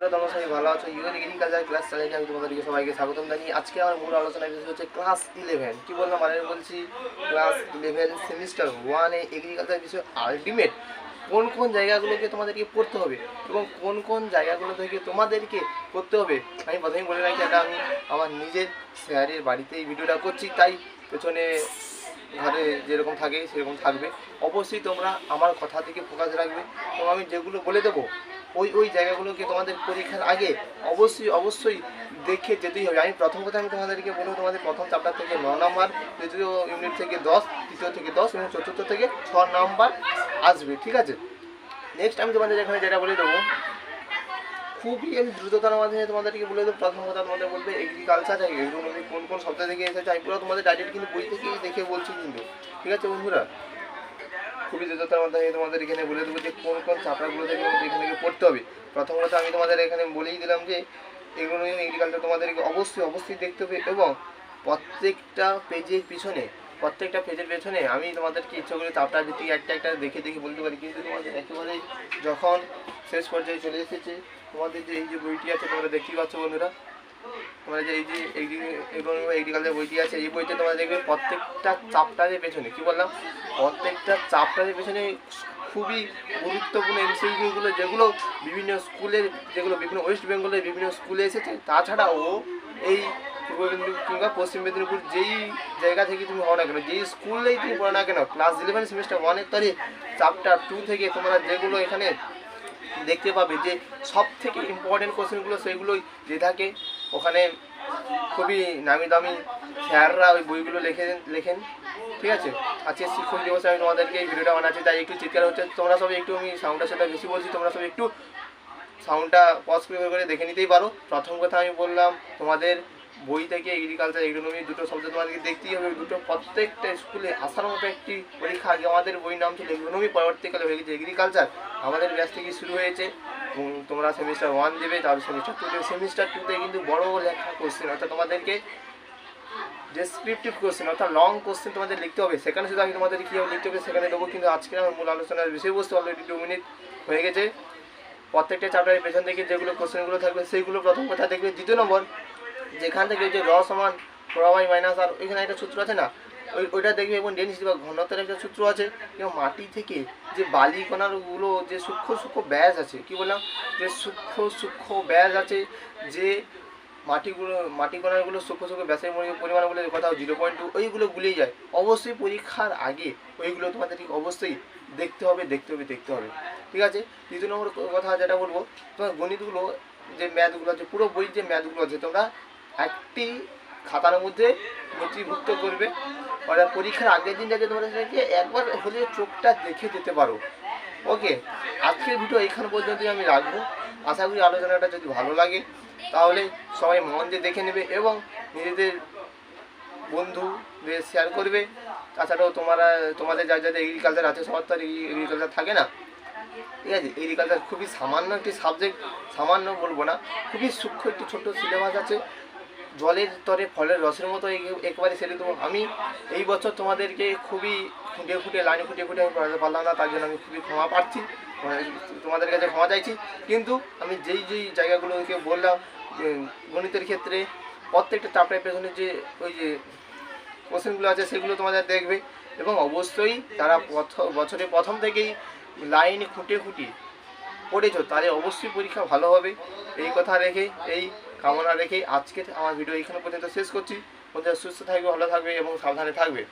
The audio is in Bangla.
তোমরা সবাই ভালো আছো? ইউএন এগ্রিকালচার ক্লাস চ্যানেলে আমি তোমাদেরকে সবাইকে স্বাগতম জানিয়ে আজকে আমার মূল আলোচনা বিষয় হচ্ছে ক্লাস ইলেভেন কি বললাম মানে বলছি ক্লাস ইলেভেন সেমিস্টার ওয়ানে এগ্রিকালচার বিষয় আলটিমেট কোন কোন জায়গাগুলোকে তোমাদেরকে পড়তে হবে এবং কোন কোন জায়গাগুলো থেকে তোমাদেরকে করতে হবে? আমি প্রথমেই বলে রাখি, এটা আমি আমার নিজের স্যারের বাড়িতে এই ভিডিওটা করছি, তাই পেছনে ঘরে যেরকম থাকে সেরকম থাকবে। অবশ্যই তোমরা আমার কথা থেকে ফোকাস রাখবে এবং আমি যেগুলো বলে দেবো ওই ওই জায়গাগুলোকে তোমাদের পরীক্ষার আগে অবশ্যই অবশ্যই দেখে যেতেই হবে। আমি প্রথম কথা আমি তোমাদেরকে বলব, তোমাদের প্রথম চ্যাপ্টার থেকে ন নম্বর দ্বিতীয় ইউনিট থেকে দশ, তৃতীয় থেকে দশ, এবং চতুর্থ থেকে ছ নম্বর আসবে, ঠিক আছে? নেক্সট আমি তোমাদের এখানে যেটা বলে দেবো, খুবই আমি দ্রুততার মাধ্যমে তোমাদেরকে বলে দেবো। প্রথম কথা তোমাদের বলবে এগ্রিকালচার এগ্রোনমি কোন কোন শব্দ থেকে এসেছে, আমি পুরো তোমাদের ডাইরেক্ট কিন্তু বই থেকেই দেখে বলছি কিন্তু, ঠিক আছে বন্ধুরা? খুবই দ্রুততার মাধ্যমে আমি তোমাদের এখানে বলে দেবো যে কোন কোন চাপড়াগুলো থেকে আমাদের এখানে গিয়ে পড়তে হবে। প্রথমত আমি তোমাদের এখানে বলেই দিলাম যে এগ্রোনমি এগ্রিকালচার তোমাদেরকে অবশ্যই অবশ্যই দেখতে হবে এবং প্রত্যেকটা পেজের পিছনে, প্রত্যেকটা পেজের পেছনে আমি তোমাদেরকে ইচ্ছা করি চাপটা ভিত্তিক একটা একটা দেখে দেখে বলতে পারি। কিন্তু তোমাদের একেবারে যখন শেষ পর্যায়ে চলে এসেছে, তোমাদের যে এই যে বইটি আছে তোমরা দেখতেই পাচ্ছ বন্ধুরা তোমরা যে এই যে এগ্রিকালচার বইটি আছে, এই বইতে তোমরা দেখবে প্রত্যেকটা চাপ্টারের পেছনে, কি বললাম? প্রত্যেকটা চাপ্টারের পেছনে খুবই গুরুত্বপূর্ণ বিষয়গুলো যেগুলো বিভিন্ন স্কুলের, যেগুলো বিভিন্ন ওয়েস্ট বেঙ্গলের বিভিন্ন স্কুলে এসেছে, তাছাড়াও এই পূর্ব মেদিনীপুর কিংবা পশ্চিম মেদিনীপুর যেই জায়গা থেকে তুমি হও না কেন, যেই স্কুলেই তুমি পড়ো না কেন ক্লাস ইলেভেন সেমিস্টার ওয়ানের তরে চ্যাপ্টার টু থেকে তোমরা যেগুলো এখানে দেখতে পাবে যে সব থেকে ইম্পর্টেন্ট কোশ্চেনগুলো সেগুলোই যে থাকে। ওখানে খুবই নামি দামি স্যাররা ওই বইগুলো লিখে লেখেন, ঠিক আছে? আজকে শিক্ষক দিবসে আমি তোমাদেরকে এই ভিডিওটা বানাচ্ছি, তাই একটু চিৎকার হচ্ছে। তোমরা সবাই একটু আমি সাউন্ডের সাথে বেশি বলছি, তোমরা সবাই একটু সাউন্ডটা পজ করে করে দেখে নিতেই পারো। প্রথম কথা আমি বললাম, তোমাদের বই থেকে এগ্রিকালচার এগ্রোনমি দুটো শব্দ তোমাদেরকে দেখতেই হবে। দুটো প্রত্যেকটা স্কুলে আসার মতো একটি পরীক্ষা আগে আমাদের বই নাম ছিল এগ্রোনমি পরবর্তীকালে হয়ে গেছে এগ্রিকালচার আমাদের ব্যাচ থেকে শুরু হয়েছে। তোমরা সেমিস্টার ওয়ান দেবে, তারপর সেমিস্টার টু দেবে। সেমিস্টার টুতে কিন্তু বড় লেখা কোশ্চেন অর্থাৎ তোমাদেরকে ডেসক্রিপটিভ কোশ্চেন অর্থাৎ লং কোশ্চেন তোমাদের লিখতে হবে। সেখানে শুধু আমি তোমাদের কীভাবে লিখতে হবে, সেখানে দেবো। কিন্তু আজকে আমার মূল আলোচনার বিষয়বস্তু অলরেডি দু মিনিট হয়ে গেছে। প্রত্যেকটা চ্যাপ্টারের পেছন থেকে যেগুলো কোশ্চেনগুলো থাকবে, সেইগুলো প্রথম কথা দেখবে। দ্বিতীয় নম্বর, যেখান থেকে যে র সমান প্রবাই মাইনাস আর ওইখানে একটা সূত্র আছে না? ওইটা দেখবে এবং ডেন্সিটি বা ঘনত্বের একটা সূত্র আছে এবং মাটি থেকে যে বালি কণাগুলো যে সূক্ষ্ম সূক্ষ্ম ব্যাস আছে, কি বললাম? যে সূক্ষ্ম সূক্ষ্ম ব্যাস আছে, যে মাটিগুলো মাটি কণাগুলো সূক্ষ্ম সূক্ষ্ম ব্যাসের মধ্যে পরিমাণগুলো কোথাও জিরো পয়েন্ট টু ওইগুলো গুলিয়ে যায়। অবশ্যই পরীক্ষার আগে ওইগুলো তোমাদেরকে অবশ্যই দেখতে হবে দেখতে হবে দেখতে হবে। ঠিক আছে? দ্বিতীয় নম্বর কথা যেটা বলব, তোমার গণিতগুলো যে ম্যাথগুলো আছে, পুরো বইয়ের যে ম্যাথগুলো আছে, তোমরা একটি খাতার মধ্যে নথিভুক্ত করবে। অর্থাৎ পরীক্ষার আগের দিন যাতে তোমরা সেটাকে একবার হলে চোখটা দেখে যেতে পারো। ওকে, আজকের ভিডিও এইখান পর্যন্তই আমি রাখব। আশা করি আলোচনাটা যদি ভালো লাগে, তাহলে সবাই মন দিয়ে দেখে নেবে এবং নিজেদের বন্ধুদের শেয়ার করবে। তাছাড়াও তোমরা, তোমাদের যা যাদের এগ্রিকালচার আছে, সবার তো এগ্রিকালচার থাকে না। ঠিক আছে এগ্রিকালচার খুবই সামান্য একটি সাবজেক্ট সামান্য বলব না, খুবই সূক্ষ্ম একটি ছোট্ট সিলেবাস আছে। জলের তরে ফলের রসের মতো একবারে সেরে দেবো। আমি এই বছর তোমাদেরকে খুবই ফুটে ফুটে লাইনে ফুটে ফুটে আমি পড়াতে পারলাম না, তার জন্য আমি খুবই ক্ষমা পাচ্ছি। তোমাদের কাছে ক্ষমা চাইছি। কিন্তু আমি যেই যেই জায়গাগুলোকে বললাম গণিতের ক্ষেত্রে প্রত্যেকটা চাপটার পেছনে যে ওই যে কোশ্চেনগুলো আছে, সেগুলো তোমাদের দেখবে। এবং অবশ্যই তারা বছরের প্রথম থেকেই লাইন খুঁটে খুঁটি পড়েছ তাহলে অবশ্যই পরীক্ষা ভালো হবে। এই কথা রেখে এই কামনা রেখে আজকের আমার ভিডিও এখানে পর্যন্ত শেষ করছি। বন্ধুরা সুস্থ থাকবে, ভালো থাকবে এবং সাবধানে থাকবে।